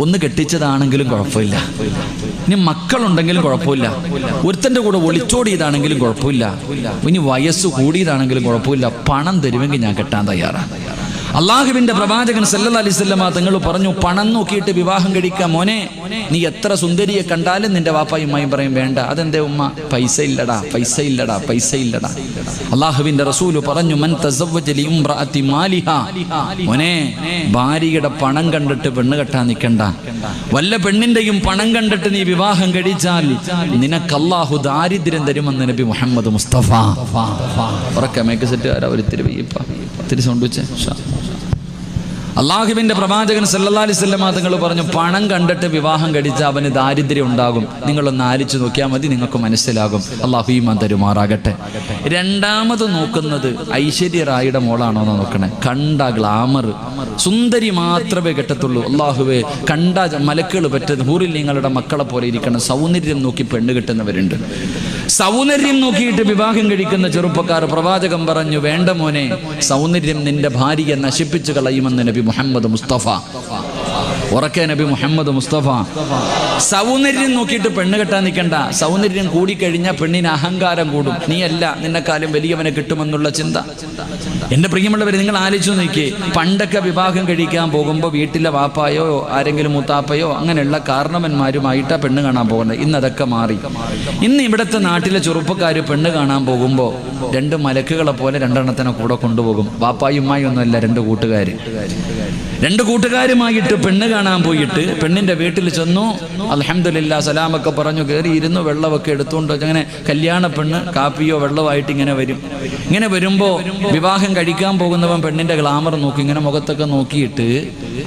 ഒന്ന് കെട്ടിച്ചതാണെങ്കിലും കുഴപ്പമില്ല. ഇനി മക്കളുണ്ടെങ്കിലും കുഴപ്പമില്ല. ഒരുത്തന്റെ കൂടെ ഒളിച്ചോടിയതാണെങ്കിലും കുഴപ്പമില്ല. ഇനി വയസ്സ് കൂടിയതാണെങ്കിലും കുഴപ്പമില്ല. പണം തരുമെങ്കിൽ ഞാൻ കെട്ടാൻ തയ്യാറാണ്. അള്ളാഹുവിന്റെ പ്രവാചകൻ സല്ല അലൈഹി വസല്ലമ തങ്ങൾ പറഞ്ഞു പണം നോക്കിയിട്ട് വിവാഹം കഴിക്കാം മോനെ. നീ എത്ര സുന്ദരിയെ കണ്ടാലും നിന്റെ വാപ്പായും പറയും വേണ്ട അതെന്തേ ഉമ്മ? പൈസ ഇല്ലടാ പൈസ ഇല്ലടാ പൈസ ഇല്ലടാ. അള്ളാഹുവിന്റെ റസൂൽ പറഞ്ഞു മൻ മാലിഹ. മോനെ ഭാര്യയുടെ പണം കണ്ടിട്ട് പെണ്ണ് കെട്ടാൻ നിൽക്കണ്ട വല്ല പെണ്ണിന്റെയും പണം കണ്ടിട്ട് നീ വിവാഹം കഴിച്ചാൽ നിനക്ക് അള്ളാഹു ദാരിദ്ര്യം തരുമെന്ന് നബി മുഹമ്മദ് മുസ്തഫ. ഉറക്കമേക്ക് സെറ്റ് ആരാ? ഒരു തിരുവയ്യപ്പ വെയ്യപ്പ തിരി അള്ളാഹുവിന്റെ പ്രവാചകൻ സല്ലല്ലാഹു അലൈഹി വസല്ലമ തങ്ങൾ പറഞ്ഞു പണം കണ്ടിട്ട് വിവാഹം കഴിച്ച അവന് ദാരിദ്ര്യം ഉണ്ടാകും. നിങ്ങളൊന്ന് ആലിച്ചു നോക്കിയാൽ മതി നിങ്ങൾക്ക് മനസ്സിലാകും. അള്ളാഹു ഈമാൻ തരുമാറാകട്ടെ. രണ്ടാമത് നോക്കുന്നത് ഐശ്വര്യ റായിയുടെ മോളാണോ എന്ന് നോക്കണേ. കണ്ട ഗ്ലാമർ. സുന്ദരി മാത്രമേ കെട്ടത്തുള്ളൂ. അള്ളാഹുവെ കണ്ട മലക്കുകൾ പറ്റുന്ന ഹൂറിൽ നിങ്ങളുടെ മക്കളെ പോലെ ഇരിക്കണം. സൗന്ദര്യം നോക്കി പെണ്ണ് കിട്ടുന്നവരുണ്ട്. സൗന്ദര്യം നോക്കിയിട്ട് വിവാഹം കഴിക്കുന്ന ചെറുപ്പക്കാർ പ്രവാചകം പറഞ്ഞു വേണ്ട മോനെ സൗന്ദര്യം നിന്റെ ഭാര്യയെ നശിപ്പിച്ചു കളയുമെന്ന് നബി മുഹമ്മദ് മുസ്തഫ. ഉറക്കെ നബി മുഹമ്മദ് മുസ്തഫ. സൗന്ദര്യം നോക്കിയിട്ട് പെണ്ണ് കെട്ടാൻ നിൽക്കണ്ട സൗന്ദര്യം കൂടിക്കഴിഞ്ഞാൽ പെണ്ണിന് അഹങ്കാരം കൂടും. നീയല്ല നിന്നെക്കാലം വലിയവനെ കിട്ടുമെന്നുള്ള ചിന്ത. എന്റെ പ്രിയമുള്ളവരെ നിങ്ങൾ ആലോചിച്ചു നോക്കിയേ. പണ്ടൊക്കെ വിവാഹം കഴിക്കാൻ പോകുമ്പോൾ വീട്ടിലെ വാപ്പായോ ആരെങ്കിലും മുത്താപ്പയോ അങ്ങനെയുള്ള കാരണവന്മാരുമായിട്ടാ പെണ്ണ് കാണാൻ പോകുന്നത്. ഇന്ന് അതൊക്കെ മാറി. ഇന്ന് ഇവിടുത്തെ നാട്ടിലെ ചെറുപ്പക്കാർ പെണ്ണ് കാണാൻ പോകുമ്പോൾ രണ്ട് മലക്കുകളെ പോലെ രണ്ടെണ്ണത്തിനെ കൂടെ കൊണ്ടുപോകും. വാപ്പായും ഉമ്മായും ഒന്നുമല്ല രണ്ട് കൂട്ടുകാർ രണ്ട് കൂട്ടുകാരുമായിട്ട് പെണ്ണ് കാണാൻ പോയിട്ട് പെണ്ണിന്റെ വീട്ടിൽ ചെന്നു. അൽഹംദുലില്ലാ സലാമൊക്കെ പറഞ്ഞു കയറിയിരുന്നു വെള്ളമൊക്കെ എടുത്തുകൊണ്ട് അങ്ങനെ കല്യാണ പെണ്ണ് കാപ്പിയോ വെള്ളമായിട്ട് ഇങ്ങനെ വരും. ഇങ്ങനെ വരുമ്പോൾ വിവാഹം കഴിക്കാൻ പോകുന്നവൻ പെണ്ണിന്റെ ഗ്ലാമർ നോക്കി ഇങ്ങനെ മുഖത്തൊക്കെ നോക്കിയിട്ട്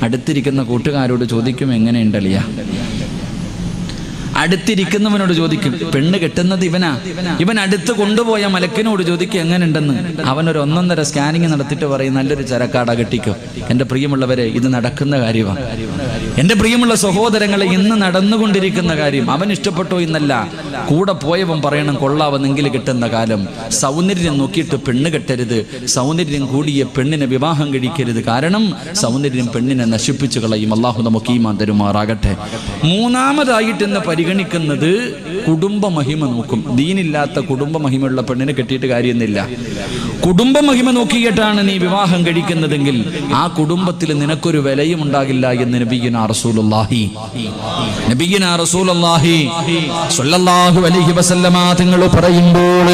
അടുത്തിരിക്കുന്ന കൂട്ടുകാരോട് ചോദിക്കും എങ്ങനെയുണ്ടളിയ അടുത്തിരിക്കുന്നവനോട് ചോദിക്കും പെണ്ണ് കെട്ടുന്നത് ഇവനാ? ഇവൻ അടുത്ത് കൊണ്ടുപോയ മലക്കിനോട് ചോദിക്കും എങ്ങനെയുണ്ടെന്ന് അവനൊരു ഒന്നൊന്നര സ്കാനിങ് നടത്തിയിട്ട് പറയും നല്ലൊരു ചരക്കാട കെട്ടിക്കോ. എന്റെ പ്രിയമുള്ളവരെ ഇത് നടക്കുന്ന കാര്യമാണ് എന്റെ പ്രിയമുള്ള സഹോദരങ്ങളെ ഇന്ന് നടന്നുകൊണ്ടിരിക്കുന്ന കാര്യം അവൻ ഇഷ്ടപ്പെട്ടോ എന്നല്ല. കൂടെ പോയവൻ പറയണം കൊള്ളാവെന്നെങ്കിൽ കിട്ടുന്ന കാലം. സൗന്ദര്യം നോക്കിയിട്ട് പെണ്ണ് കെട്ടരുത്. സൗന്ദര്യം കൂടിയ പെണ്ണിനെ വിവാഹം കഴിക്കരുത്. കാരണം സൗന്ദര്യം പെണ്ണിനെ നശിപ്പിച്ചു കളയും. അള്ളാഹു നമുക്ക് ഈമാൻ തരുമാറാകട്ടെ. മൂന്നാമതായിട്ട് ഇന്ന് പരിഗണിക്കുന്നത് കുടുംബ മഹിമ നോക്കും. ദീനില്ലാത്ത കുടുംബ മഹിമയുള്ള പെണ്ണിനെ കെട്ടിയിട്ട് കാര്യമൊന്നുമില്ല. കുടുംബ മഹിമ നോക്കിയിട്ടാണ് നീ വിവാഹം കഴിക്കുന്നതെങ്കിൽ ആ കുടുംബത്തിൽ നിനക്കൊരു വിലയും ഉണ്ടാകില്ല എന്ന് നബിഗിന റസൂലുള്ളാഹി. നബിഗിന റസൂലുള്ളാഹി സ്വല്ലല്ലാഹു അലൈഹി വസല്ലമ തങ്ങൾ പറയുമ്പോൾ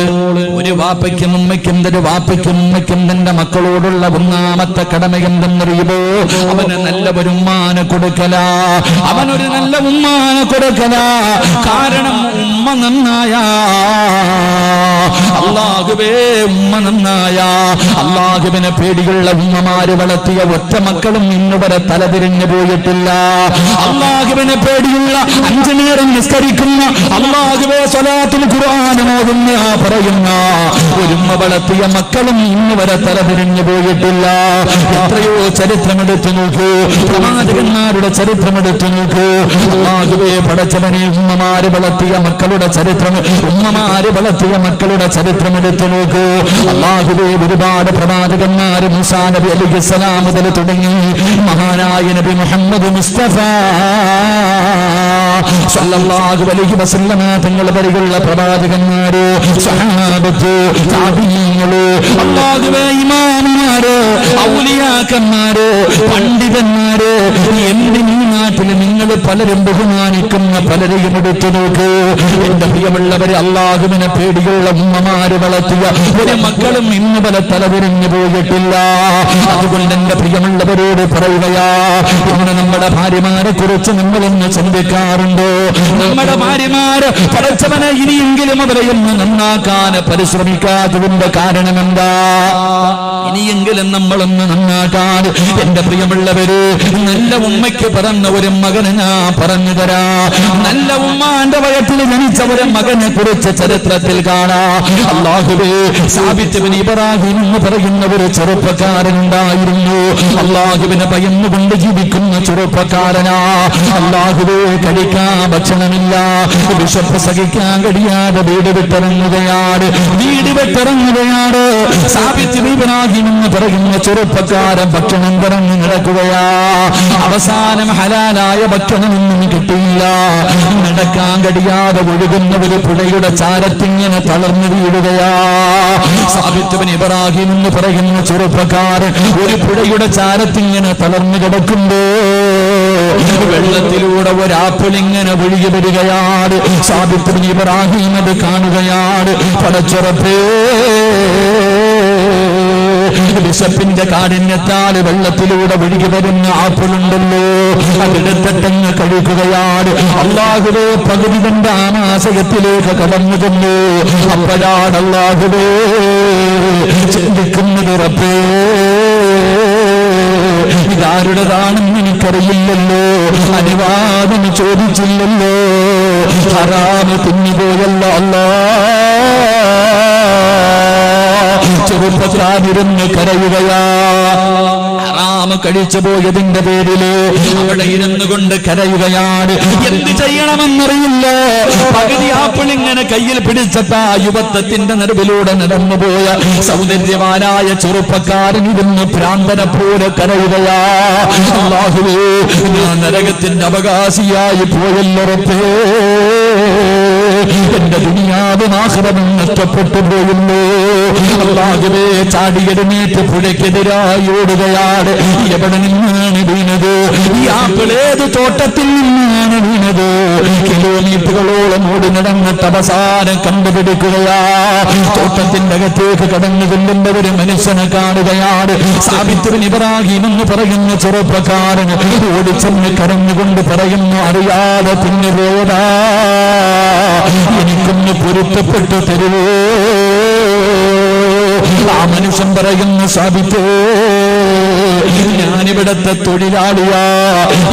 ഒരു വാപ്പയ്ക്കും ഉമ്മയ്ക്കും തന്റെ വാപ്പയ്ക്കും ഉമ്മയ്ക്കും തന്റെ മക്കളോടുള്ള ഒന്നാമത്തെ കടമ എന്തെന്നറിയുമോ? അവന് നല്ല ഒരു ഉമ്മാന കൊടുക്കല. അവനൊരു നല്ല ഉമ്മാന കൊടുക്കല. കാരണം ഉമ്മ നന്നായ. അള്ളാഹുവേ ഉമ്മ നന്നായ. അള്ളാഹുവിനെ പേടിയുള്ള ഉമ്മമാര് വളർത്തിയ ഒറ്റ മക്കളും ഇന്നുവരെ തലതിരിഞ്ഞു പോയിട്ടില്ല. അള്ളാഹുവിനെ പേടിയുള്ള അഞ്ചു നേരം നിസ്കരിക്കുന്ന അള്ളാഹുവേ സ്വലാത്തിൽ ഖുർആാനും ഓതുന്ന പറയുന്ന ഒരുമ്മ വളർത്തിയ മക്കളും ഇന്നുവരെ തലതിരിഞ്ഞു പോയിട്ടില്ല. എത്രയോ ചരിത്രമെടുത്തു നോക്കൂ. പ്രവാചകന്മാരുടെ ചരിത്രമെടുത്തു നോക്കൂ. അള്ളാഹുവേ പടച്ചവനെ ഉമ്മമാര് വളർത്തിയ മക്കളുടെ ചരിത്രം ഉമ്മമാര് വളർത്തിയ മക്കളുടെ ചരിത്രം എടുത്തു നോക്കൂ അള്ളാഹുവേ ഒരുപാട് പ്രവാചകന്മാരും നബി അലൈഹി സ്വലാം മുതൽ തുടങ്ങി മഹാനായ നബി മുഹമ്മദ് മുസ്തഫ സല്ലല്ലാഹു അലൈഹി വസല്ലമ തങ്ങൾ വരെയുള്ള പ്രവാചകന്മാര് സഹാബത്ത് താബീങ്ങൾ അല്ലാഹുവേ ഇമാമുമാര് ഔലിയാക്കന്മാര്? പണ്ഡിതന്മാര്? എന്തിനീ നാട്ടിൽ നിങ്ങൾ പലരും ബഹുമാനിക്കുന്ന പലരെയും എടുത്തു നോക്ക്? എന്റെ പ്രിയമുള്ളവരെ അള്ളാഹുവിനെ പേടിയുള്ള ഉമ്മമാര് വളർത്തിയ ഒരു മക്കളും ഇന്ന് പല തലതിരിഞ്ഞു പോയിട്ടില്ല. അതുകൊണ്ട് എന്റെ പ്രിയമുള്ളവരോട് പറയുകയാ ഇങ്ങനെ നമ്മുടെ ഭാര്യമാരെ കുറിച്ച് നമ്മളൊന്ന് ചിന്തിക്കാറുണ്ടോ? നമ്മുടെ ഭാര്യമാര് പഠിച്ചവനെ ഇനിയെങ്കിലും അവരെയൊന്ന് നന്നാക്കാൻ പരിശ്രമിക്കാത്തതിന്റെ കാരണം എന്താ ഇനിയെങ്കിലും നമ്മളൊന്ന് നന്നാക്കാൻ എന്റെ പ്രിയമുള്ളവര് നല്ല ഉമ്മയ്ക്ക് പറഞ്ഞ ഒരു മകന് ഞാൻ പറഞ്ഞു തരാ. നല്ല ഉമ്മാന്റെ വയറ്റിൽ ജനിച്ച ഒരു മകനെ കുറിച്ച് ചരിത്രത്തിൽ കാണാ. അള്ളാഹുവേ സാബിത്തുവിന് ഇബ്രാഹിം എന്ന് പറയുന്ന ഒരു ചെറുപ്പക്കാരനുണ്ടായിരുന്നു അള്ളാഹുവിനെ ഭയന്നുകൊണ്ട് ജീവിക്കുന്ന ചെറുപ്പക്കാരനാ. അള്ളാഹുവേ കഴിക്കാൻ ഭക്ഷണമില്ല. വിശപ്പ് സഹിക്കാൻ കഴിയാതെ വീട് വിട്ടിറങ്ങുകയാണ്. വീട് വിട്ടിറങ്ങുകയാണ്. സാബിത്ത് ഇബ്രാഹിം എന്ന് പറയുന്ന ചെറുപ്പക്കാരൻ ഭക്ഷണം പറഞ്ഞു നടക്കുകയാ. അവസാനം ഹലാലായ ഭക്ഷണമൊന്നും കിട്ടിയില്ല. നടക്കാൻ കഴിയാതെ ഒഴുകുന്ന ഒരു പുഴയുടെ ചാരത്തിങ്ങനെ തളർന്നു വീഴുകയാ. സാബിത്വൻ ഇബ്രാഹിം എന്ന് പറയുന്ന ചെറുപ്പക്കാരൻ ഒരു പുഴയുടെ ചാരത്തിങ്ങനെ തളർന്നു കിടക്കുമ്പോ വെള്ളത്തിലൂടെ ഒരാപ്പിളിങ്ങനെ ഒഴുകി വരികയാണ് സാബിത്വൻ ഇബ്രാഹിം അത് കാണുകയാണ് പടച്ചുറപ്പേ. വിശപ്പിന്റെ കാഠിന്യത്താൽ വെള്ളത്തിലൂടെ ഒഴുകി വരുന്ന ആപ്പിളുണ്ടല്ലോ അതെടുത്തിട്ടങ്ങ് കഴിക്കുകയാണ് അള്ളാഹുവേ പകുതി തന്റെ ആമാശയത്തിലേക്ക് കടന്നു ചെന്നു. അപ്പോഴാണ് അള്ളാഹുവേ ചിന്തിക്കുന്നത് റബ്ബേ ഇതാരുടേതാണെന്ന് എനിക്കറിയില്ലല്ലോ. അനുവാദം ചോദിച്ചില്ലല്ലോ. ഹറാമ് തിന്നുപോയല്ലോ അല്ലാ ചെറുപ്പക്കാരിരുന്ന് കരയുകയാ. ഹറാമ് കഴിച്ചു പോയതിന്റെ പേരിൽ അവിടെ ഇരുന്നു കൊണ്ട് കരയുകയാണ്. എന്ത് ചെയ്യണമെന്നറിയില്ല. പകുതി ആപ്പിൾ ഇങ്ങനെ കയ്യിൽ പിടിച്ചിട്ട് ആ യുവത്വത്തിന്റെ നടുവിലൂടെ നടന്നുപോയ സൗന്ദര്യവാനായ ചെറുപ്പക്കാരൻ ഇരുന്ന് ഭ്രാന്തനെ പോലെ കരയുകയാ. ഞാൻ നരകത്തിന്റെ അവകാശിയായി പോയല്ലുറപ്പേ. എന്റെ ദുനിയാവ് നാശനം നഷ്ടപ്പെട്ടു പോയുള്ളൂ അള്ളാഹുവേ ചാടിയെടുന്നേറ്റ് പുഴയ്ക്കെതിരായി ഓടുകയാണ് എവിടെ നിന്നാണ് വീണത്? ഈ ആപ്പിൾ ഏത് തോട്ടത്തിൽ നിന്നാണ് വീണത്? കിലോമീറ്ററുകളോളം ഓടി നടന്നിട്ട് അവസാനം കണ്ടുപിടിക്കുകയാ. തോട്ടത്തിന്റെ അകത്തേക്ക് കടന്നു കൊല്ലുന്ന മനുഷ്യനെ കാണുകയാണ് സാബിത്തുവിൻ ഇബ്രാഹിം എന്ന് പറയുന്ന ചെറുപ്പക്കാരൻ ഓടിച്ചെന്ന് കരഞ്ഞുകൊണ്ട് പറയുന്നു അറിയാതെ പിന്നെ പോയതാ എനിക്കൊന്ന് പൊരുത്തപ്പെട്ടു തരുവോ? ആ മനുഷ്യൻ പറയുന്ന സാബിത്തേ. ഞാനിവിടത്തെ തൊഴിലാളിയാ.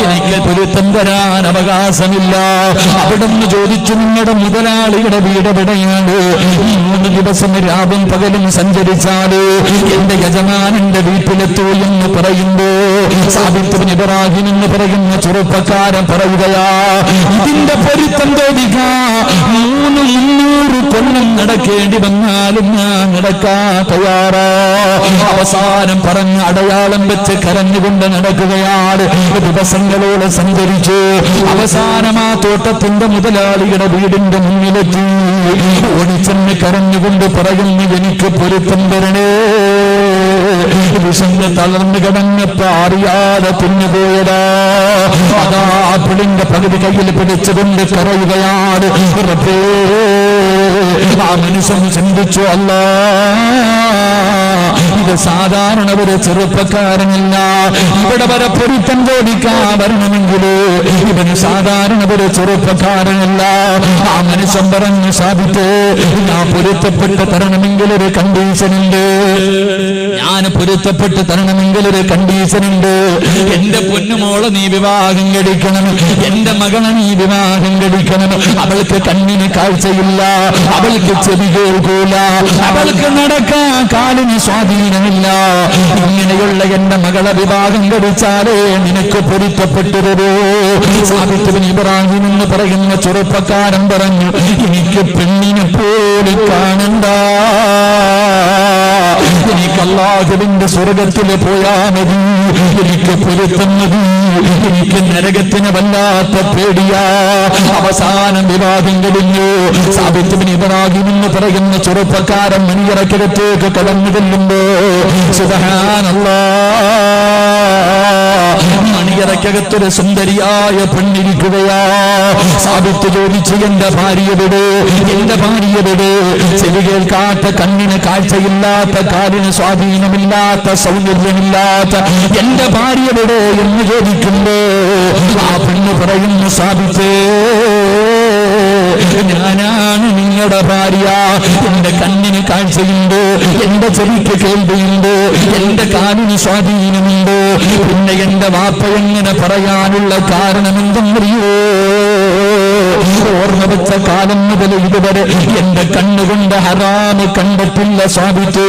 എനിക്ക് പൊരുത്തം തരാൻ അവകാശമില്ല. അവിടുന്ന് ചോദിച്ചു നിങ്ങളുടെ മുതലാളിയുടെ വീട് എവിടെയാണ്? മൂന്ന് ദിവസം രാവും പകലും സഞ്ചരിച്ചാൽ എന്റെ യജമാനന്റെ വീട്ടിലെത്തൂ എന്ന് പറയുമ്പോ സാബിത്തുബിൻ ഇബ്രാഹിം പറയുന്ന ചെറുപ്പക്കാരൻ പറയുകയാ ഇതിന്റെ പൊരുത്തം തോന്നിക്കാ മൂന്ന് മുന്നൂറ് കൊല്ലം നടക്കേണ്ടി വന്നാലും ഞാൻ നടക്കാ തയ്യാറാ. അവസാനം പറഞ്ഞ അടയാളം വെച്ച് കരഞ്ഞുകൊണ്ട് നടക്കുകയാണ്. ദിവസങ്ങളോട് സഞ്ചരിച്ചു അവസാനം ആ തോട്ടത്തിന്റെ മുതലാളിയുടെ വീടിന്റെ മുന്നിലെത്തി. ഓടിച്ചെന്ന് കരഞ്ഞുകൊണ്ട് പറയുന്നു എനിക്ക് പൊരുത്തം തരണേ. വിശന്ന് തളർന്നു കിടന്നപ്പോ അറിയാതെ തിന്നുപോയതാ. അതാ പിടിന്റെ പകുതി കയ്യിൽ പിടിച്ചുകൊണ്ട് കരയുകയാണ്. ആ മനുഷ്യൻ ചിന്തിച്ചു അല്ല ഇത് സാധാരണ ഒരു ചെറുപ്പക്കാരനല്ല. ഇവിടെ വരെ പൊരുത്തം ചോദിക്കാൻ വരണമെങ്കിൽ ഇവന് സാധാരണ ഒരു ചെറുപ്പക്കാരനല്ല. ആ മനുഷ്യൻ പറഞ്ഞു സാധിത്ത് ഞാൻ പൊരുത്തപ്പെട്ട് തരണമെങ്കിൽ ഒരു കണ്ടീഷൻ ഉണ്ട്. ഞാൻ പൊരുത്തപ്പെട്ട് തരണമെങ്കിൽ ഒരു കണ്ടീഷൻ ഉണ്ട്. എന്റെ പൊന്നുമോളെ നീ വിവാഹം കഴിക്കണം. എന്റെ മകളെ നീ വിവാഹം കഴിക്കണം. അവൾക്ക് കണ്ണിന് കാഴ്ചയില്ല. അവൾക്ക് ചെവി കേൾക്കൂല. അവൾക്ക് നടക്കാൻ കാലിന് സ്വാധീനമില്ല. ഇങ്ങനെയുള്ള എന്റെ മകളെ വിവാഹം കഴിച്ചാലേ നിനക്ക് പൊരുത്തപ്പെട്ടു തരൂ സാബിത്തുബിൻ ഇബ്രാഹിം പറയുന്ന ചെറുപ്പക്കാരൻ പറഞ്ഞു എനിക്ക് പെണ്ണിനെ പോലെ കാണണ്ട. എനിക്ക് അള്ളാഹുവിന്റെ സ്വർഗത്തിൽ പോയാ മതി. എനിക്ക് പൊരുത്തം എനിക്ക് നരകത്തിന് വല്ലാത്ത പേടിയാ. അവസാനം വിവാഹം കഴിഞ്ഞു. സാബിത്തുബിൻ ഇബ്രാഹിം എന്ന് പറയുന്ന ചെറുപ്പക്കാരൻ മണിയറക്കിടത്തേക്ക് കടന്നു കൊല്ലുമ്പോ സുബഹാനല്ലാ മണിയറക്കകത്തൊരു സുന്ദരിയായ പെണ്ണിരിക്കുകയാ. സാബിത്ത് ചോദിച്ചു എന്റെ ഭാര്യയുടെ എന്റെ ഭാര്യയുടെ ചെവി കേൾക്കാത്ത കണ്ണിന് കാഴ്ചയില്ലാത്ത കാലിന് സ്വാധീനമില്ലാത്ത സൗന്ദര്യമില്ലാത്ത എന്റെ ഭാര്യ എവിടെ എന്ന് ചോദിക്കുമ്പോ ആ പെണ്ണ് പറയുന്നു സാധിച്ചേ ഞാനാണ് നിങ്ങളുടെ ഭാര്യ. എന്റെ കണ്ണിന് കാഴ്ചയുണ്ട് എന്റെ ചെവിക്ക് കേൾവിയുണ്ട് എന്റെ കാലിന് സ്വാധീനമുണ്ട്. പിന്നെ എന്റെ വാപ്പ എങ്ങനെ പറയാനുള്ള കാരണം എന്തെന്നറിയോ ഓർമ്മ വെച്ച കാലം മുതൽ ഇതുവരെ എന്റെ കണ്ണുകൊണ്ട് ഹറാമ് കണ്ടിട്ടില്ല സാധിച്ചേ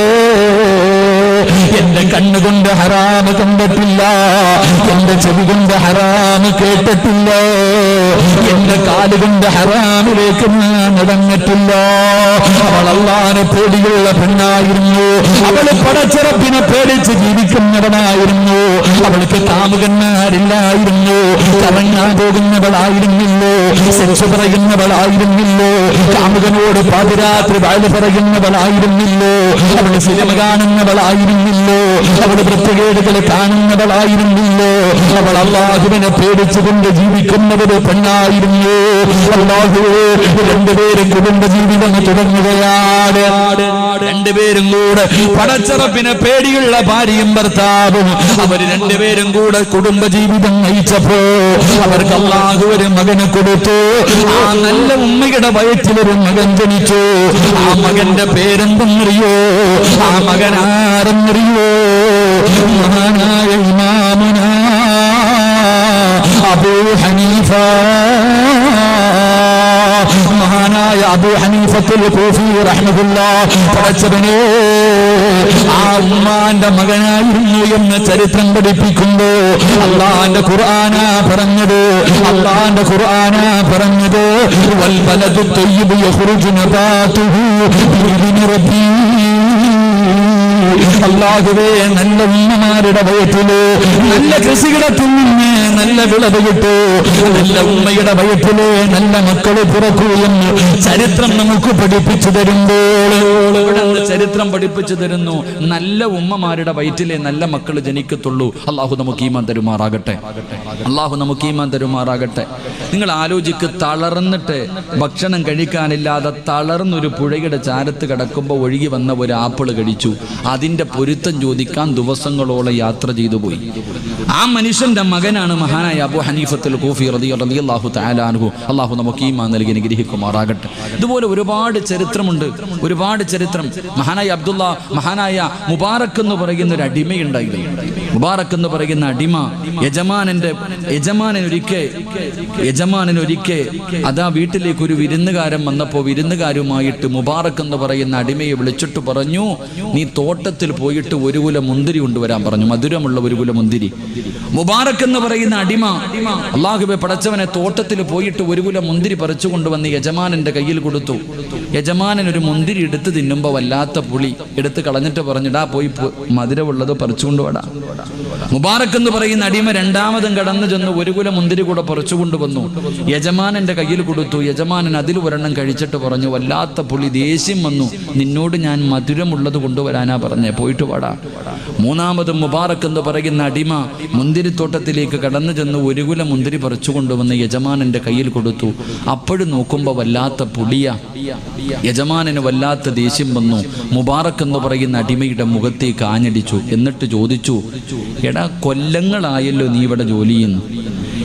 എന്റെ കണ്ണുകൊണ്ട് ഹറാമ് കണ്ടിട്ടില്ല. എന്റെ ചെവി കൊണ്ട് ഹറാമ് കേട്ടിട്ടില്ല. എന്റെ കാലുകൊണ്ട് ഹറാമിലേക്ക് ഞാൻ നടന്നിട്ടില്ല. അവൾ അള്ളാനെ പേടിയുള്ള പെണ്ണായിരുന്നു. അവൾ പടച്ചിറപ്പിനെ പേടിച്ച് ജീവിക്കുന്നവനായിരുന്നു അവൾക്ക് കാമുകന്മാരില്ലായിരുന്നു. കറങ്ങാൻ പോകുന്നവളായിരുന്നില്ലോ. സെക്സ് പറയുന്നവളായിരുന്നില്ലോ. കാമുകനോട് പാതിരാത്രി വാഴ പറയുന്നവളായിരുന്നില്ലോ. അവൾ സിനിമ കാണുന്നവളായിരുന്നില്ലോ അവൾ വൃത്തികേടുകളെ കാണുന്നവളായിരുന്നില്ലോ. അവൾ അള്ളാഹുവിനെ പേടിച്ചുകൊണ്ട് ജീവിക്കുന്നവര് പെണ്ണായിരുന്നു. അള്ളാഹു രണ്ടുപേരും കുടുംബജീവിതം തുടങ്ങുകയാണ്. രണ്ടുപേരും കൂടെ പടച്ചറപ്പിനെ പേടിയുള്ള ഭാര്യയും ഭർത്താവും. അവർ രണ്ടുപേരും കൂടെ കുടുംബജീവിതം നയിച്ചപ്പോ അവർക്ക് അള്ളാഹു ഒരു മകനെ കൊടുത്തു. ആ നല്ല ഉമ്മയുടെ വയറ്റിലൊരു മകൻ ജനിച്ചു. ആ മകന്റെ പേരെന്തെന്നറിയോ ആ മകൻ ആരെന്നറിയോ? മഹാനായ ഇമാമുന അബൂ ഹനീഫ മഹാനായ അബൂ ഹനീഫത്തുൽ കൂഫി റഹ്മത്തുള്ളാഹ് പടച്ചവനെ ആ ഉമ്മാന്റെ മകനായിരുന്നു എന്ന് ചരിത്രം പഠിപ്പിക്കുമ്പോ അള്ളാന്റെ ഖുർആന പറഞ്ഞത് അള്ളാന്റെ ഖുർആന പറഞ്ഞത് വൽ ബലദു തയ്യിബു യഖ്റുജു നബാതുഹു ബിഇذن റബ്ബി അള്ളാഹുവേ നല്ല ഉമ്മമാരുടെ വയറ്റിൽ നല്ല കൃഷികിടത്തിൽ നിന്ന് നല്ല വിളവ് കിട്ടൂ. നല്ല ഉമ്മയുടെ വയറ്റിൽ നല്ല മക്കളെ പിറക്കൂ എന്ന് ചരിത്രം നമുക്ക് പഠിപ്പിച്ചു തരുമ്പോൾ. ചരിത്രം പഠിപ്പിച്ചു തരുന്നു. നല്ല ഉമ്മമാരുടെ വയറ്റിലെ നല്ല മക്കൾ ജനിക്കത്തുള്ളൂ. അള്ളാഹു നമുക്ക് ഈമാൻ തരുമാറാകട്ടെ. അള്ളാഹു നമുക്ക് ഈമാൻ തരുമാറാകട്ടെ. നിങ്ങൾ ആലോചിക്ക് തളർന്നിട്ട് ഭക്ഷണം കഴിക്കാനില്ലാതെ തളർന്നൊരു പുഴയുടെ ചാരത്ത് കിടക്കുമ്പോൾ ഒഴുകി വന്ന ഒരു ആപ്പിൾ കഴിച്ചു. അതിന്റെ പൊരുത്തം ചോദിക്കാൻ ദിവസങ്ങളോളം യാത്ര ചെയ്തു പോയി. ആ മനുഷ്യന്റെ മകനാണ് മഹാനായ അബു ഹനീഫത്തുൽ കൂഫി അള്ളാഹു താലാനുഹു അള്ളാഹു നമുക്ക് ഈമാൻ നൽകി അനുഗ്രഹിക്കുമാറാകട്ടെ. ഇതുപോലെ ഒരുപാട് ചരിത്രമുണ്ട്. ഒരുപാട് ചരിത്രം. മഹാനായ അബ്ദുള്ള മഹാനായ മുബാറക്ക് എന്ന് പറയുന്ന ഒരു അടിമയുണ്ടായിരുന്നു മുബാറക്ക് എന്ന് പറയുന്ന അടിമ യജമാനന്റെ യജമാനൻ ഒരിക്കെ അതാ വീട്ടിലേക്ക് ഒരു വിരുന്നുകാരൻ വന്നപ്പോ വിരുന്നുകാരുമായിട്ട് മുബാറക്ക് എന്ന് പറയുന്ന അടിമയെ വിളിച്ചിട്ട് പറഞ്ഞു നീ തോട്ടത്തിൽ പോയിട്ട് ഒരു കുല മുന്തിരി കൊണ്ടുവരാൻ പറഞ്ഞു. മധുരമുള്ള ഒരു കുല മുന്തിരി. മുബാറക് എന്ന് പറയുന്ന അടിമ അള്ളാഹുബെ പടച്ചവനെ തോട്ടത്തിൽ പോയിട്ട് ഒരു കുല മുന്തിരി പറിച്ചു കൊണ്ടുവന്ന് യജമാനന്റെ കയ്യിൽ കൊടുത്തു. യജമാനൻ ഒരു മുന്തിരി എടുത്ത് തിന്നുമ്പോ വല്ലാത്ത പുളി. എടുത്ത് കളഞ്ഞിട്ട് പറഞ്ഞിടാ പോയി മധുരമുള്ളത് പറിച്ചുകൊണ്ട് വടാ. മുബാറക്ക് എന്ന് പറയുന്ന അടിമ രണ്ടാമതും കടന്നു ചെന്ന് ഒരു കുല മുന്തിരി കൂടെ പറിച്ചു കൊണ്ടുവന്നു യജമാനന്റെ കയ്യിൽ കൊടുത്തു. യജമാനൻ അതിൽ ഒരെണ്ണം കഴിച്ചിട്ട് പറഞ്ഞു വല്ലാത്ത പുളി ദേഷ്യം വന്നു. നിന്നോട് ഞാൻ മധുരമുള്ളത് കൊണ്ടുവരാനാ പറഞ്ഞേ. പോയിട്ട് വാടാ. മൂന്നാമതും മുബാറക്ക് എന്ന് പറയുന്ന അടിമ മുന്തിരിത്തോട്ടത്തിലേക്ക് കടന്നു ചെന്ന് ഒരു കുല മുന്തിരി പറിച്ചു കൊണ്ടുവന്ന് യജമാനന്റെ കയ്യിൽ കൊടുത്തു. അപ്പോഴും നോക്കുമ്പോ വല്ലാത്ത പുളിയ. യജമാനന് വല്ലാത്ത ദേഷ്യം വന്നു. മുബാറക് എന്ന് പറയുന്ന അടിമയുടെ മുഖത്തേക്ക് ആഞ്ഞടിച്ചു എന്നിട്ട് ചോദിച്ചു എടാ കൊല്ലങ്ങളായല്ലോ നീ ഇവിടെ ജോലി ചെയ്യുന്നു.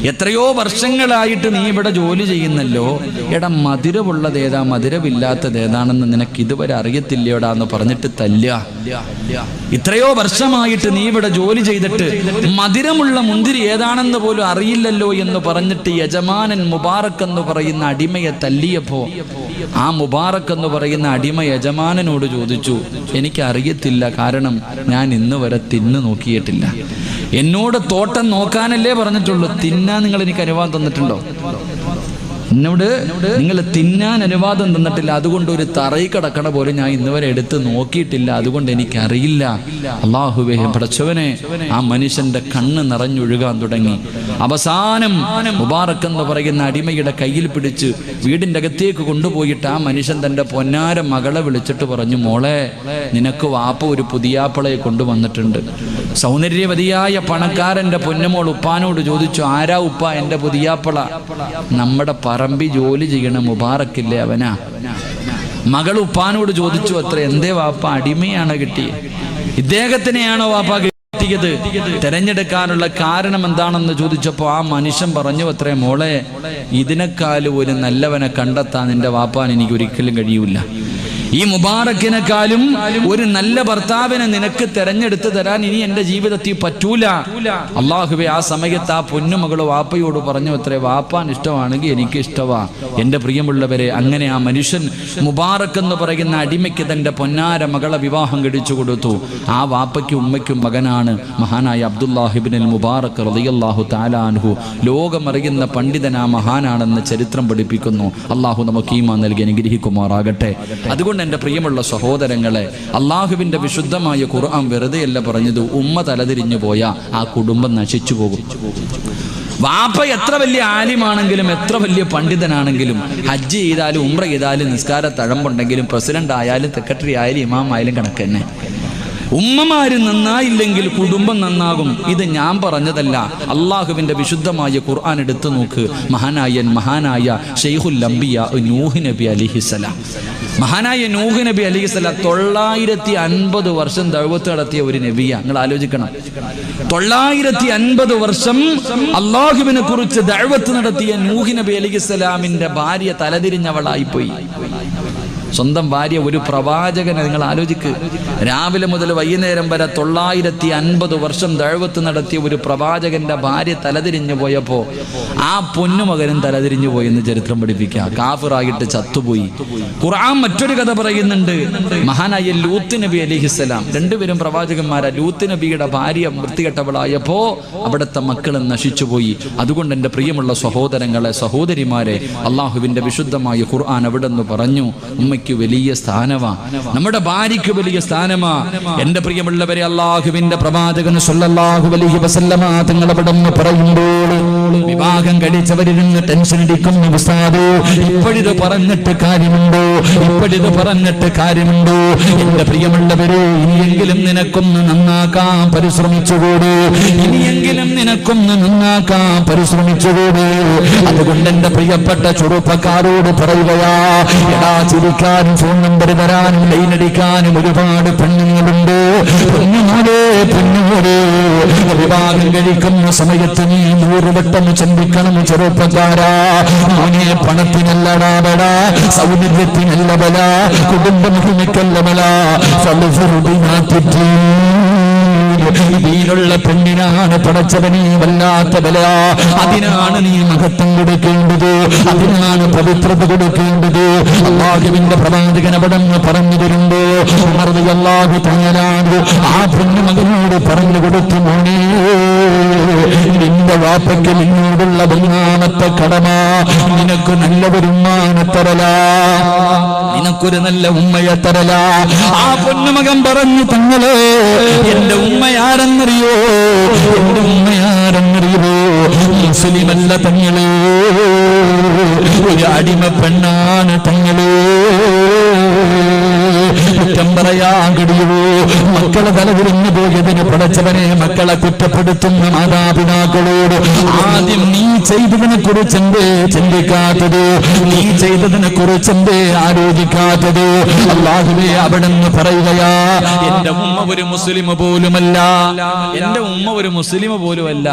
എത്രയോ വർഷങ്ങളായിട്ട് നീ ഇവിടെ ജോലി ചെയ്യുന്നല്ലോ. എടാ മധുരമുള്ളത് ഏതാ? മധുരമില്ലാത്തത് ഏതാണെന്ന് നിനക്ക് ഇതുവരെ അറിയത്തില്ലയോടാ എന്ന് പറഞ്ഞിട്ട് തല്ല ഇത്രയോ വർഷമായിട്ട് നീ ഇവിടെ ജോലി ചെയ്തിട്ട് മധുരമുള്ള മുന്തിരി ഏതാണെന്ന് പോലും അറിയില്ലല്ലോ എന്ന് പറഞ്ഞിട്ട് യജമാനൻ മുബാറക്ക് എന്ന് പറയുന്ന അടിമയെ തല്ലിയപ്പോ ആ മുബാറക്ക് എന്ന് പറയുന്ന അടിമ യജമാനനോട് ചോദിച്ചു എനിക്ക് അറിയത്തില്ല കാരണം ഞാൻ ഇന്ന് വരെ തിന്നു നോക്കിയിട്ടില്ല. എന്നോട് തോട്ടം നോക്കാനല്ലേ പറഞ്ഞിട്ടുള്ളൂ. തിന്നാൻ നിങ്ങൾ എനിക്ക് അനുവാദം തന്നിട്ടുണ്ടോ? എന്നോട് നിങ്ങൾ തിന്നാൻ അനുവാദം തന്നിട്ടില്ല. അതുകൊണ്ട് ഒരു തറയിൽ കിടക്കണ പോലെ ഞാൻ ഇന്നുവരെ എടുത്ത് നോക്കിയിട്ടില്ല. അതുകൊണ്ട് എനിക്കറിയില്ല. അള്ളാഹുവേ പടച്ചവനെ ആ മനുഷ്യന്റെ കണ്ണ് നിറഞ്ഞൊഴുകാൻ തുടങ്ങി. അവസാനം മുബാറക്ക് എന്ന് പറയുന്ന അടിമയുടെ കയ്യിൽ പിടിച്ച് വീടിന്റെ അകത്തേക്ക് കൊണ്ടുപോയിട്ട് ആ മനുഷ്യൻ തന്റെ പൊന്നാര മകളെ വിളിച്ചിട്ട് പറഞ്ഞു മോളെ നിനക്ക് വാപ്പ ഒരു പുതിയാപ്പളയെ കൊണ്ടുവന്നിട്ടുണ്ട്. സൗന്ദര്യവതിയായ പണക്കാരന്റെ പൊന്നുമോൾ ഉപ്പാനോട് ചോദിച്ചു ആരാ ഉപ്പ എന്റെ പുതിയാപ്പള? നമ്മുടെ പറമ്പി ജോലി ചെയ്യണ മുബാറക്കില്ലേ അവനാ? മകൾ ഉപ്പാനോട് ചോദിച്ചു അത്ര എന്തേ വാപ്പ അടിമയാണ് കിട്ടിയത് ഇദ്ദേഹത്തിനെയാണോ വാപ്പ കിട്ടിയത് തെരഞ്ഞെടുക്കാനുള്ള കാരണം എന്താണെന്ന് ചോദിച്ചപ്പോൾ ആ മനുഷ്യൻ പറഞ്ഞു അത്രേ മോളെ ഇതിനേക്കാളും ഒരു നല്ലവനെ കണ്ടെത്താൻ നിന്റെ വാപ്പാൻ എനിക്ക് ഒരിക്കലും കഴിയൂല. ഈ മുബാറക്കിനെക്കാളും ഒരു നല്ല ഭർത്താവിനെ നിനക്ക് തെരഞ്ഞെടുത്ത് തരാൻ ഇനി എന്റെ ജീവിതത്തിൽ പറ്റൂല. അള്ളാഹുബെ ആ സമയത്ത് ആ പൊന്നുമകൾ വാപ്പയോട് പറഞ്ഞു അത്രേ വാപ്പാൻ ഇഷ്ടമാണെങ്കിൽ എനിക്ക് ഇഷ്ടമാ എന്റെ പ്രിയമുള്ളവരെ അങ്ങനെ ആ മനുഷ്യൻ മുബാറക്ക് എന്ന് പറയുന്ന അടിമയ്ക്ക് തന്റെ പൊന്നാര മകളെ വിവാഹം കഴിച്ചു കൊടുത്തു. ആ വാപ്പയ്ക്കും ഉമ്മയ്ക്കും മകനാണ് മഹാനായ അബ്ദുല്ലാഹിബിനിൽ മുബാറക്ക് റതിയല്ലാഹു താലാൻഹു ലോകമറിയുന്ന പണ്ഡിതൻ ആ മഹാനാണെന്ന് ചരിത്രം പഠിപ്പിക്കുന്നു. അള്ളാഹു നമുക്ക് ഈമാ നൽകി അനുഗ്രഹിക്കുമാറാകട്ടെ. അതുകൊണ്ട് എന്റെ പ്രിയമുള്ള സഹോദരങ്ങളെ അള്ളാഹുവിന്റെ വിശുദ്ധമായ ഖുർആൻ വെറുതെയല്ല പറഞ്ഞത് ഉമ്മ തലതിരിഞ്ഞു പോയ ആ കുടുംബം നശിച്ചു പോകും. വാപ്പ എത്ര വലിയ ആലിമാണെങ്കിലും എത്ര വലിയ പണ്ഡിതനാണെങ്കിലും ഹജ്ജ് ചെയ്താലും ഉമ്ര ചെയ്താലും നിസ്കാര തഴമ്പുണ്ടെങ്കിലും പ്രസിഡന്റ് ആയാലും സെക്രട്ടറി ആയാലും ഇമാം ആയാലും കണക്ക് തന്നെ. ഉമ്മമാര് നന്നായില്ലെങ്കിൽ കുടുംബം നന്നാകും. ഇത് ഞാൻ പറഞ്ഞതല്ല. അള്ളാഹുവിന്റെ വിശുദ്ധമായ ഖുർആൻ എടുത്തു നോക്ക്. മഹാനായൻ മഹാനായ ഷെയ്ഖുൽ അംബിയ നൂഹ് നബി അലിഹിസലാം മഹാനായ നൂഹ് നബി അലിഹിസലാം തൊള്ളായിരത്തി അൻപത് വർഷം ദഴവത്ത് നടത്തിയ ഒരു നബിയ. നിങ്ങൾ ആലോചിക്കണം. തൊള്ളായിരത്തി അൻപത് വർഷം അള്ളാഹുവിനെ കുറിച്ച് ദഴവത്ത് നടത്തിയ നൂഹ് നബി അലിഹിസലാമിന്റെ ഭാര്യ തലതിരിഞ്ഞവളായിപ്പോയി. സ്വന്തം ഭാര്യ ഒരു പ്രവാചകനെ നിങ്ങൾ ആലോചിക്ക്. രാവിലെ മുതൽ വൈകുന്നേരം വരെ തൊള്ളായിരത്തി അൻപത് വർഷം ദഴവത്ത് നടത്തിയ ഒരു പ്രവാചകന്റെ ഭാര്യ തലതിരിഞ്ഞു പോയപ്പോ ആ പൊന്നുമകനും തലതിരിഞ്ഞു പോയി എന്ന് ചരിത്രം പഠിപ്പിക്കുക. കാഫിറായിട്ട് ചത്തുപോയി. ഖുർആൻ മറ്റൊരു കഥ പറയുന്നുണ്ട്. മഹാനായ ലൂത്ത് നബി അലിഹിസ്സലാം രണ്ടുപേരും പ്രവാചകന്മാരാ. ലൂത്ത് നബിയുടെ ഭാര്യ വൃത്തികെട്ടവളായപ്പോ അവിടുത്തെ മക്കളും നശിച്ചുപോയി. അതുകൊണ്ട് എന്റെ പ്രിയമുള്ള സഹോദരങ്ങളെ സഹോദരിമാരെ അള്ളാഹുവിന്റെ വിശുദ്ധമായ ഖുർആൻ അവിടെ നിന്ന് പറഞ്ഞു ഉമ്മയ്ക്ക് വലിയ സ്ഥാനമാ. നമ്മുടെ ഭാര്യയ്ക്ക് വലിയ സ്ഥാനമാ. എന്റെ പ്രിയമുള്ളവരെ അള്ളാഹുവിന്റെ പ്രവാചകന് സല്ലല്ലാഹു അലൈഹി വസല്ലമ പറയുമ്പോൾ വിവാഹം കഴിച്ചവരിരുന്ന് ടെൻഷൻ അടിക്കുന്ന ഉസ്താദ്. ഇപ്പോഴിത് പറഞ്ഞിട്ട് കാര്യമുണ്ടോ? ഇപ്പോഴിത് പറഞ്ഞിട്ട് കാര്യമുണ്ടോ? എന്റെ പ്രിയമുള്ളവരെ ഇനിയെങ്കിലും നിനക്കൊന്ന് നന്നാക്കാൻ പരിശ്രമിച്ചുകൂടെ. ഇനിയെങ്കിലും നിനക്കൊന്ന് നന്നാക്കാൻ പരിശ്രമിച്ചുകൂടെ. അതുകൊണ്ട് എന്റെ പ്രിയപ്പെട്ട ചെറുപ്പക്കാരോട് പറയുകയാ എടാ ചിരിക്കാനും ഫോൺ നമ്പർ തരാനും ലൈനടിക്കാനും ഒരുപാട് പെണ്ണുങ്ങളുണ്ട്. പെണ്ണുങ്ങളെ പെണ്ണുങ്ങളെ വിവാഹം കഴിക്കുന്ന സമയത്ത് നീ നൂറ് വട്ടം ചിന്തിക്കണം ചെറുപ്പക്കാരാ. മോനെ പണത്തിനല്ലടാ ബല സൗന്ദര്യത്തിനല്ല ബല കുടുംബം ഹിമിക്കല്ല ബല. ഇതിലുള്ള പെണ്ണിനാണ് പടച്ചവനെ വല്ലാത്ത ബല അതിനാണ് നീ മഹത്വം കൊടുക്കേണ്ടത്. അതിനാണ് പവിത്രത കൊടുക്കേണ്ടത്. അള്ളാഹുവിന്റെ പ്രവാചകൻ അവിടെ പറഞ്ഞു തരുമ്പോ അള്ളാഹു തങ്ങലാണ് ആ പെണ്ണു മകനോട് പറഞ്ഞു കൊടുത്തു നിന്റെ വാപ്പയ്ക്ക് നിന്നോടുള്ള ഒന്നാമത്തെ കടമ. നിനക്ക് നല്ല ഒരു ഉമ്മാനെ തരല. നിനക്കൊരു നല്ല ഉമ്മയെ തരല. ആ പൊന്നുമകൻ പറഞ്ഞു തങ്ങളെ എന്റെ ഉമ്മയാരെന്നറിയോ? എന്റെ ഉമ്മയാരെന്നറിയോ മുസ്ലിമല്ല തങ്ങളെ. ഒരു അടിമ പെണ്ണാണ് തങ്ങളെ. കുറ്റം പറയാൻ കഴിയുമോ മക്കളെ തലതിരിഞ്ഞു പോയതിന് പടച്ചവനെ മക്കളെ കുറ്റപ്പെടുത്തുന്ന മാതാപിതാക്കളോട് ആദ്യം നീ ചെയ്തതിനെ കുറിച്ചെന്തേ ചിന്തിക്കാത്തത്? നീ ചെയ്തതിനെ കുറിച്ചെന്തേ ആലോചിക്കാത്തത്? അള്ളാഹുവേ അവിടെ പറയുകയാ എന്റെ ഉമ്മ ഒരു മുസ്ലിം പോലുമല്ല. എന്റെ ഉമ്മ ഒരു മുസ്ലിം പോലുമല്ല.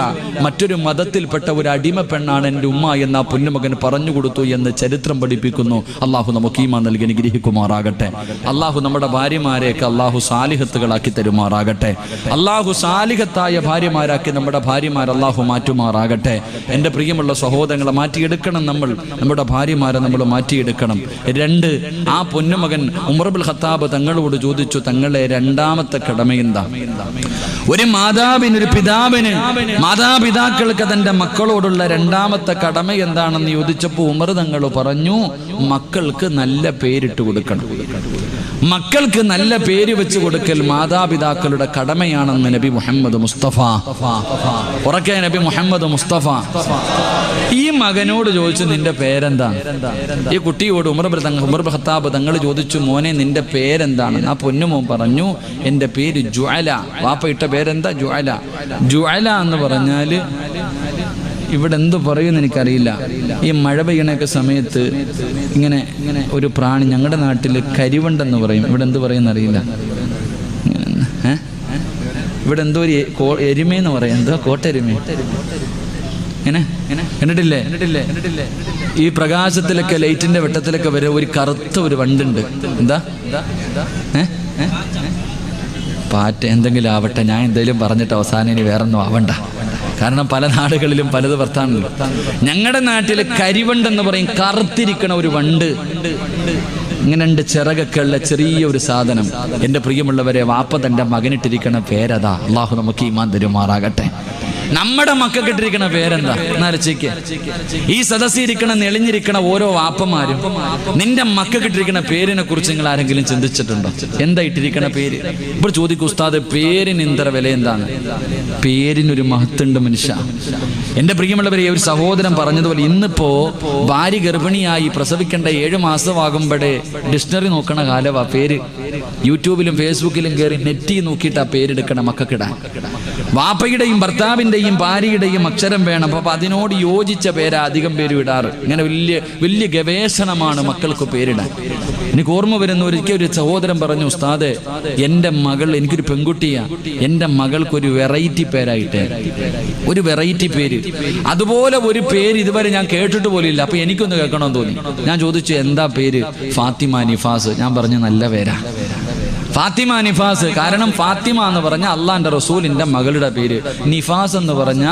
മറ്റൊരു മതത്തിൽപ്പെട്ട ഒരു അടിമ പെണ്ണാണ് എന്റെ ഉമ്മ എന്ന് ആ പൊന്നുമകൻ പറഞ്ഞു കൊടുത്തു എന്ന് ചരിത്രം പഠിപ്പിക്കുന്നു. അള്ളാഹു നമുക്ക് ഈമാ നൽകി അനുഗ്രഹിക്കുമാറാകട്ടെ. അള്ളാഹു നമ്മുടെ ഭാര്യമാരെയൊക്കെ അള്ളാഹു സാലിഹത്തുകളാക്കി തരുമാറാകട്ടെ. അള്ളാഹു സാലിഹത്തായ ഭാര്യമാരാക്കി നമ്മുടെ ഭാര്യമാർ അള്ളാഹു മാറ്റുമാറാകട്ടെ. എന്റെ പ്രിയമുള്ള സഹോദരങ്ങളെ മാറ്റിയെടുക്കണം നമ്മൾ. നമ്മുടെ ഭാര്യമാരെ നമ്മൾ മാറ്റിയെടുക്കണം. രണ്ട് ആ പൊന്നുമകൻ ഉമർബുൽ ഖത്താബ് തങ്ങളോട് ചോദിച്ചു തങ്ങളെ രണ്ടാമത്തെ കടമയെന്താ ഒരു മാതാവിന് ഒരു പിതാവിന് മാതാപിതാക്കൾക്ക് തന്റെ മക്കളോടുള്ള രണ്ടാമത്തെ കടമ എന്താണെന്ന് ചോദിച്ചപ്പോൾ ഉമർ തങ്ങൾ പറഞ്ഞു മക്കൾക്ക് നല്ല പേരിട്ട് കൊടുക്കണം. മക്കൾക്ക് നല്ല പേര് വെച്ച് കൊടുക്കൽ മാതാപിതാക്കളുടെ കടമയാണെന്ന് നബി മുഹമ്മദ് മുസ്തഫ. ഉറക്കെ നബി മുഹമ്മദ് മുസ്തഫ. ഈ മകനോട് ചോദിച്ചു നിന്റെ പേരെന്താ? ഈ കുട്ടിയോട് ഉമർ ഉമർ ഖത്താബ് തങ്ങൾ ചോദിച്ചു മോനെ നിന്റെ പേരെന്താണ്? ആ പൊന്നുമോൻ പറഞ്ഞു എന്റെ പേര് ജുഅല. വാപ്പ ഇട്ട പേരെന്താ? ജുഅല. ജുഅല എന്ന് പറഞ്ഞാൽ ഇവിടെ എന്ത് പറയുമെന്ന് എനിക്കറിയില്ല. ഈ മഴ പെയ്യണൊക്കെ സമയത്ത് ഇങ്ങനെ ഒരു പ്രാണി ഞങ്ങളുടെ നാട്ടിൽ കരിവണ്ടെന്ന് പറയും. ഇവിടെ എന്ത് പറയുമെന്ന് അറിയില്ല. ഏ? ഇവിടെ എന്തോ ഒരു എരുമയെന്ന് പറയും. എന്തോ കോട്ടെരുമ? ഇങ്ങനെ? കണ്ടിട്ടില്ലേ? കണ്ടിട്ടില്ലേ ഈ പ്രകാശത്തിലൊക്കെ ലൈറ്റിന്റെ വെട്ടത്തിലൊക്കെ വരെ ഒരു കറുത്ത ഒരു വണ്ടുണ്ട്. എന്താ? പാറ്റ എന്തെങ്കിലും ആവട്ടെ. ഞാൻ എന്തെങ്കിലും പറഞ്ഞിട്ട് അവസാനം ഇനി വേറൊന്നും ആവണ്ട. കാരണം പല നാടുകളിലും പലത് വർത്താനല്ലോ ഞങ്ങളുടെ നാട്ടിൽ കരിവണ്ട് എന്ന് പറയും കറുത്തിരിക്കണ ഒരു വണ്ട്. ഇങ്ങനെ രണ്ട് ചിറകൊക്കെ ഉള്ള ചെറിയ ഒരു സാധനം. എന്റെ പ്രിയമുള്ളവരെ വാപ്പ തന്റെ മകനിട്ടിരിക്കണ പേരതാ. അള്ളാഹു നമുക്ക് ഈമാൻ തരുമാറാകട്ടെ. നമ്മുടെ മക്കൾക്ക് ഇട്ടിരിക്കണ പേരെന്താ? എന്നാലോചിക്ക് ഈ സദസ്സിരിക്കണ നെളിഞ്ഞിരിക്കണ ഓരോ വാപ്പന്മാരും നിന്റെ മക്കൾക്ക് ഇട്ടിരിക്കണ പേരിനെ കുറിച്ച് നിങ്ങൾ ആരെങ്കിലും ചിന്തിച്ചിട്ടുണ്ടോ? എന്താ ഇട്ടിരിക്കണ പേര്? ഇപ്പൊ ചോദിക്കും ഉസ്താദ് പേരിന് ഇത്ര വില എന്താണ്? പേരിനൊരു മഹത്തുണ്ട് മനുഷ്യ. എന്റെ പ്രിയമുള്ളവരെ ഒരു സഹോദരൻ പറഞ്ഞതുപോലെ ഇന്നിപ്പോ ഭാര്യ ഗർഭിണിയായി പ്രസവിക്കേണ്ട ഏഴു മാസമാകുമ്പോഴേ ഡിക്ഷണറി നോക്കണ കാലവാ പേര്. യൂട്യൂബിലും ഫേസ്ബുക്കിലും കയറി നെറ്റി നോക്കിയിട്ട് ആ പേരെടുക്കണം മക്കക്കിടാൻ വാപ്പയുടെയും ഭർത്താവിന്റെയും ഭാര്യയുടെയും അക്ഷരം വേണം. അപ്പം അതിനോട് യോജിച്ച പേരാ അധികം പേര് ഇടാറ്. ഇങ്ങനെ വലിയ വലിയ ഗവേഷണമാണ് മക്കൾക്ക് പേരിടാൻ എനിക്ക് ഓർമ്മ വരുന്ന ഒരിക്കൽ ഒരു സഹോദരൻ പറഞ്ഞു ഉസ്താദെ എന്റെ മകൾ എനിക്കൊരു പെൺകുട്ടിയാ. എന്റെ മകൾക്കൊരു വെറൈറ്റി പേരായിട്ട്. ഒരു വെറൈറ്റി പേര്. അതുപോലെ ഒരു പേര് ഇതുവരെ ഞാൻ കേട്ടിട്ട് പോലില്ല. അപ്പൊ എനിക്കൊന്ന് കേൾക്കണമെന്ന് തോന്നി. ഞാൻ ചോദിച്ചു എന്താ പേര്? ഫാത്തിമ നിഫാസ് ഞാൻ പറഞ്ഞു നല്ല പേരാ. ഫാത്തിമ നിഫാസ്. കാരണം ഫാത്തിമ എന്ന് പറഞ്ഞ അള്ളാന്റെ റസൂലിന്റെ മകളുടെ പേര്. നിഫാസ് എന്ന് പറഞ്ഞ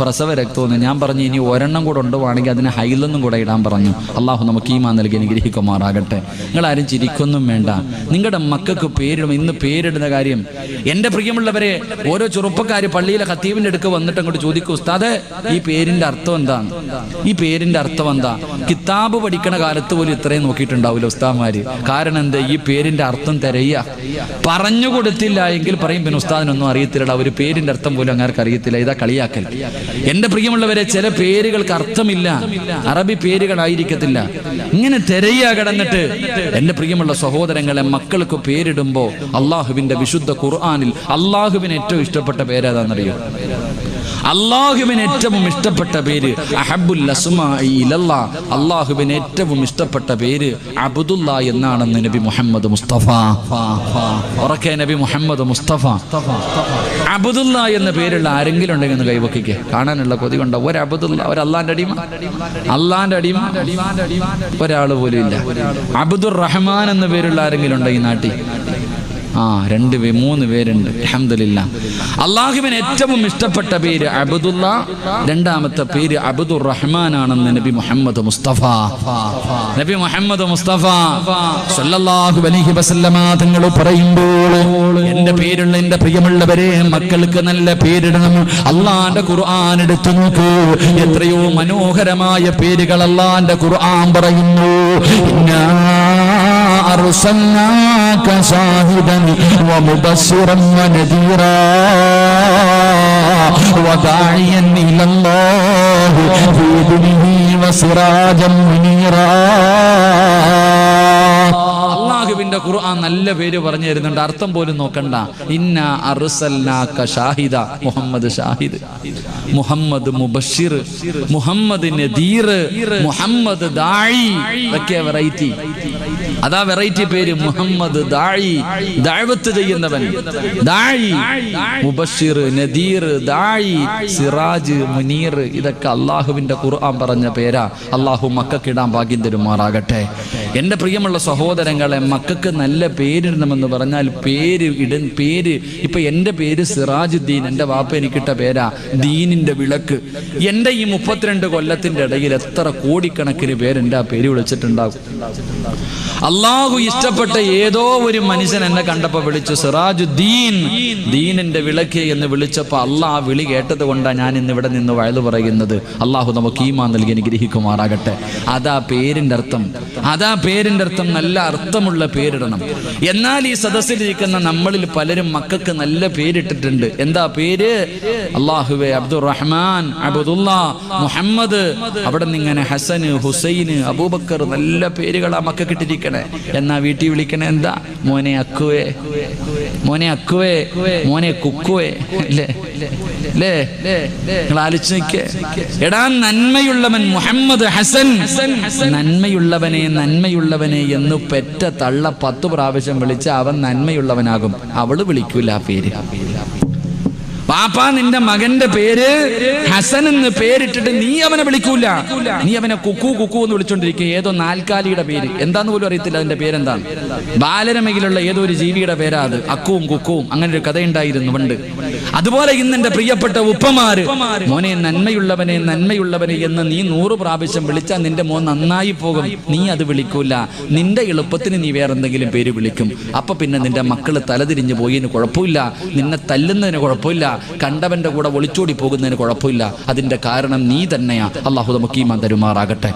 പ്രസവ രക്തമെന്ന് ഞാൻ പറഞ്ഞു ഇനി ഒരെണ്ണം കൂടെ ഉണ്ടുവാണെങ്കിൽ അതിന് ഹൈലെന്നും കൂടെ ഇടാൻ പറഞ്ഞു. അള്ളാഹു നമുക്ക് ഈമാ നൽകി അനുഗ്രഹിക്കുമാറാകട്ടെ. നിങ്ങൾ ആരും ചിരിക്കൊന്നും വേണ്ട. നിങ്ങളുടെ മക്കൾക്ക് പേരിടും. ഇന്ന് പേരിടുന്ന കാര്യം എന്റെ പ്രിയമുള്ളവരെ ഓരോ ചെറുപ്പക്കാർ പള്ളിയിലെ ഖത്തീബിന്റെ അടുക്ക് വന്നിട്ട് അങ്ങോട്ട് ചോദിക്കും ഉസ്താദ് ഈ പേരിന്റെ അർത്ഥം എന്താണ്? ഈ പേരിന്റെ അർത്ഥം എന്താ? കിതാബ് പഠിക്കണ കാലത്ത് പോലും ഇത്രയും നോക്കിയിട്ടുണ്ടാവില്ല ഉസ്താദ്മാര്. കാരണം എന്താ? ഈ പേരിന്റെ അർത്ഥം തിരയുക. പറഞ്ഞു കൊടുത്തില്ല എങ്കിൽ പറയും പിന്നെ ഉസ്താദിനൊന്നും അറിയത്തില്ല ഒരു പേരിന്റെ അർത്ഥം പോലും അങ്ങേർക്ക് അറിയത്തില്ല. ഇതാ കളിയാക്കൽ. എന്റെ പ്രിയമുള്ളവരെ ചില പേരുകൾക്ക് അർത്ഥമില്ല. അറബി പേരുകളായിരിക്കത്തില്ല. ഇങ്ങനെ തിരയാ കിടന്നിട്ട് എന്റെ പ്രിയമുള്ള സഹോദരങ്ങളെ മക്കൾക്ക് പേരിടുമ്പോ അള്ളാഹുവിന്റെ വിശുദ്ധ ഖുർആാനിൽ അള്ളാഹുവിന് ഏറ്റവും ഇഷ്ടപ്പെട്ട പേരേതാണെന്നറിയോ അള്ളാഹുവിന് ഏറ്റവും ഇഷ്ടപ്പെട്ട പേര് അഹബുൽ. അള്ളാഹുവിന് ഏറ്റവും ഇഷ്ടപ്പെട്ട പേര് അബുദുല്ല എന്നാണെന്ന് നബി മുഹമ്മദ് മുസ്തഫ. ഉറക്കെ നബി മുഹമ്മദ് മുസ്തഫ. അബുദുല്ല എന്ന പേരുള്ള ആരെങ്കിലും ഉണ്ടെങ്കിൽ ഒന്ന് കൈവക്കിക്ക്. കാണാനുള്ള കൊതി കൊണ്ട? ഒരു അബുദുല്ല ഒരു അള്ളാന്റെ അടിമ. അള്ളാന്റെ അടിമ. ഒരാൾ പോലും ഇല്ല. അബ്ദുർ റഹ്മാൻ എന്ന പേരുള്ള ആരെങ്കിലും ഉണ്ടെങ്കിൽ നാട്ടിൽ? ആ രണ്ട് മൂന്ന് പേരുണ്ട്. അഹമ്മദില്ല അള്ളാഹുവിന് ഏറ്റവും ഇഷ്ടപ്പെട്ട പേര് അബുദുല്ല രണ്ടാമത്തെ പേര് അബുദുർ റഹ്മാൻ ആണെന്ന് നബി മുഹമ്മദ് മുസ്തഫ. നബി മുഹമ്മദ് മുസ്തഫ സല്ലല്ലാഹു അലൈഹി വസല്ലമ തങ്ങൾ പറയുമ്പോൾ എന്റെ പേരുള്ള എന്റെ പ്രിയമുള്ളവരെ മക്കൾക്ക് നല്ല പേരിടണം. അള്ളാന്റെ ഖുർആൻ എടുത്തു നോക്കൂ. എത്രയോ മനോഹരമായ പേരുകൾ അള്ളാന്റെ ഖുർആൻ പറയുന്നു. ഇന്നാ أرسلناك شاهدا ومبشرا ونذيرا وداعيا إلى الله بإذنه وسراجا منيرا അള്ളാഹുവിന്റെ ഖുർആൻ നല്ല പേര് പറഞ്ഞു തരുന്നുണ്ട്. അർത്ഥം പോലും നോക്കണ്ട. ഇന്ന അറുസൽനാക്ക ഷാഹിദ. മുഹമ്മദ് ഷാഹിദ്. മുഹമ്മദ് മുബഷിർ മുഹമ്മദ് നദീർ. മുഹമ്മദ് ദാഴി ഇതൊക്കെയാ വെറൈറ്റി അതാ വെറൈറ്റി പേര്. മുഹമ്മദ് ദാഴി ദാഴ്വത്ത് ചെയ്യുന്നവൻ. ദാഴി മുബഷിർ നദീർ ദാഴി സിറാജ് മുനീർ. ഇതൊക്കെ അള്ളാഹുവിന്റെ ഖുർആൻ പറഞ്ഞ പേരാ. അള്ളാഹു മക്കക്കിടാൻ ഭാഗ്യം തരുമാറാകട്ടെ. എന്റെ പ്രിയമുള്ള സഹോദരങ്ങളെ മക്കൾക്ക് നല്ല പേരിടണമെന്ന് പറഞ്ഞാൽ പേര് ഇടൻ പേര്. ഇപ്പൊ എന്റെ പേര് സിറാജുദ്ദീൻ എന്റെ വാപ്പ എനിക്കിട്ട പേരാ. ദീനിന്റെ വിളക്ക്. എന്റെ ഈ മുപ്പത്തിരണ്ട് കൊല്ലത്തിന്റെ ഇടയിൽ എത്ര കോടിക്കണക്കിന് പേരെന്റെ ആ പേര് വിളിച്ചിട്ടുണ്ടാകും. അള്ളാഹു ഇഷ്ടപ്പെട്ട ഏതോ ഒരു മനുഷ്യൻ എന്നെ കണ്ടപ്പോ വിളിച്ചു സിറാജുദ്ദീൻ ദീനിന്റെ വിളക്ക് എന്ന് വിളിച്ചപ്പോ അള്ളാഹ് ആ വിളി കേട്ടത് കൊണ്ടാണ് ഞാൻ ഇന്ന് ഇവിടെ നിന്ന് വയലു പറയുന്നത്. അള്ളാഹു നമുക്ക് ഈമാ നൽകി അനുഗ്രഹിക്കുമാറാകട്ടെ. അതാ പേരിന്റെ അർത്ഥം. അതാ പേരിന്റെ അർത്ഥം. നല്ല അർത്ഥമുള്ള പേരിടണം. എന്നാൽ ഈ സദസ്സിലിരിക്കുന്ന നമ്മളിൽ പലരും മക്കൾക്ക് നല്ല പേരിട്ടിട്ടുണ്ട്. എന്താ പേര്? അള്ളാഹുവെ അബ്ദുറഹ്മാൻ അബ്ദുല്ല മുഹമ്മദ്. അവിടെ നിന്ന് ഇങ്ങനെ ഹസന് ഹുസൈന് അബൂബക്കർ നല്ല പേരുകളാ മക്കൾക്ക് ഇട്ടിരിക്കണേ. എന്നാ വീട്ടിൽ വിളിക്കണേ? എന്താ? മോനെ അക്കുവേ. മോനെ അക്കുവേ. മോനെ കുക്കുവേ. അല്ലേ? നിങ്ങൾ ആലോചിച്ച് എടാ നന്മയുള്ളവൻ മുഹമ്മദ് ഹസൻ. നന്മയുള്ളവനെ നന്മയുള്ളവനെ എന്ന് പെറ്റ തള്ള പത്ത് പ്രാവശ്യം വിളിച്ച അവൻ നന്മയുള്ളവനാകും. അവൾ വിളിക്കൂല ആ പേര്. പാപ്പ നിന്റെ മകന്റെ പേര് ഹസൻ എന്ന് പേരിട്ടിട്ട് നീ അവനെ വിളിക്കൂല. നീ അവനെ കുക്കു കുക്കു എന്ന് വിളിച്ചോണ്ടിരിക്കുക ഏതോ നാൽക്കാലിയുടെ പേര്. എന്താന്ന് പോലും അറിയത്തില്ല അതിന്റെ പേരെന്താണ് ബാലരമയിലുള്ള ഏതോ ഒരു ജീവിയുടെ പേരാ അത്. അക്കുവും കുക്കുവും അങ്ങനെ ഒരു കഥയുണ്ടായിരുന്നു പണ്ട്. അതുപോലെ ഇന്ന് എന്റെ പ്രിയപ്പെട്ട ഉപ്പമാര് മോനെ നന്മയുള്ളവനെ നന്മയുള്ളവനെ എന്ന് നീ നൂറ് പ്രാവശ്യം വിളിച്ചാൽ നിന്റെ മോൻ നന്നായി പോകും. നീ അത് വിളിക്കൂല. നിന്റെ എളുപ്പത്തിന് നീ വേറെ എന്തെങ്കിലും പേര് വിളിക്കും. അപ്പൊ പിന്നെ നിന്റെ മക്കൾ തലതിരിഞ്ഞു പോയതിന് കുഴപ്പമില്ല. നിന്നെ തല്ലുന്നതിന് കുഴപ്പമില്ല. കണ്ടവന്റെ കൂടെ ഒളിച്ചോടി പോകുന്നതിന് കുഴപ്പമില്ല. അതിന്റെ കാരണം നീ തന്നെയാ. അള്ളാഹു നമുക്ക് ഈ തരുമാറാകട്ടെ.